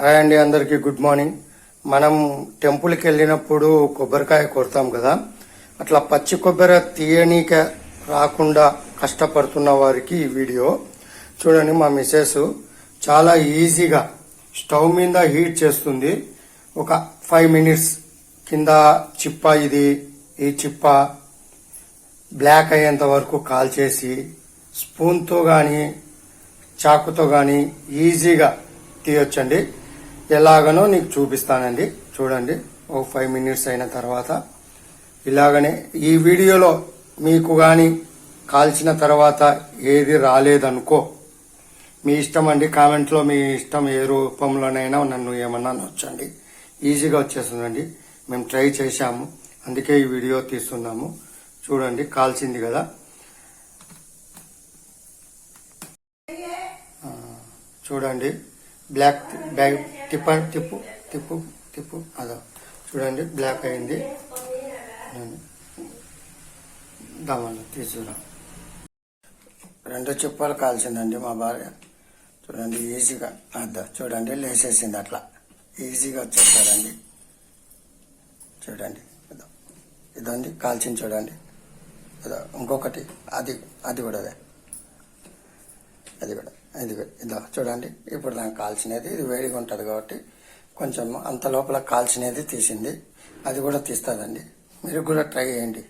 Hi అండి అందరికీ good morning. మనం టెంపుల్కి వెళ్ళినప్పుడు కొబ్బరికాయ కొడతాం కదా. అట్లా పచ్చి కొబ్బరి తీయనీక రాకుండా కష్టపడుతున్న వారికి ఈ వీడియో. చూడండి మా మిసెస్ చాలా ఈజీగా స్టవ్ మీద హీట్ చేస్తుంది. ఒక ఫైవ్ మినిట్స్ కింద చిప్ప ఇది ఈ చిప్ప బ్లాక్ అయ్యేంత వరకు కాల్ చేసి స్పూన్తో కానీ చాకుతో కానీ ఈజీగా తీయొచ్చండి. ఎలాగనో నీకు చూపిస్తానండి. చూడండి. ఓ ఫైవ్ మినిట్స్ అయిన తర్వాత ఇలాగనే ఈ వీడియోలో మీకు కానీ కాల్చిన తర్వాత ఏది రాలేదనుకో మీ ఇష్టం అండి. కామెంట్లో మీ ఇష్టం ఏ రూపంలోనైనా నన్ను ఏమన్నా నొచ్చండి ఈజీగా వచ్చేస్తుందండి. మేము ట్రై చేశాము. అందుకే ఈ వీడియో తీస్తున్నాము. చూడండి. కాల్చింది కదా. చూడండి. బ్లాక్ బ్యాగ్ తిప్ప తిప్పు తిప్పు తిప్పు అదో. చూడండి బ్లాక్ అయింది. దమలు తీసుకురా. రెండు చిప్పలు కాల్చిందండి మా భార్య. చూడండి ఈజీగా. అద్దా చూడండి లేసేసింది అట్లా. ఈజీగా వచ్చేస్తారండి చూడండి ఇదో. ఇదండి కాల్చింది చూడండి. ఇదో ఇంకొకటి అది అది కూడా అదే. అది కూడా. ఇది ఇదో చూడండి ఇప్పుడు దానికి కాల్చినది ఇది వేడిగా ఉంటుంది కాబట్టి కొంచెం అంత లోపల కాల్చినది తీసింది అది కూడా తీస్తుందండి. మీరు కూడా ట్రై చేయండి.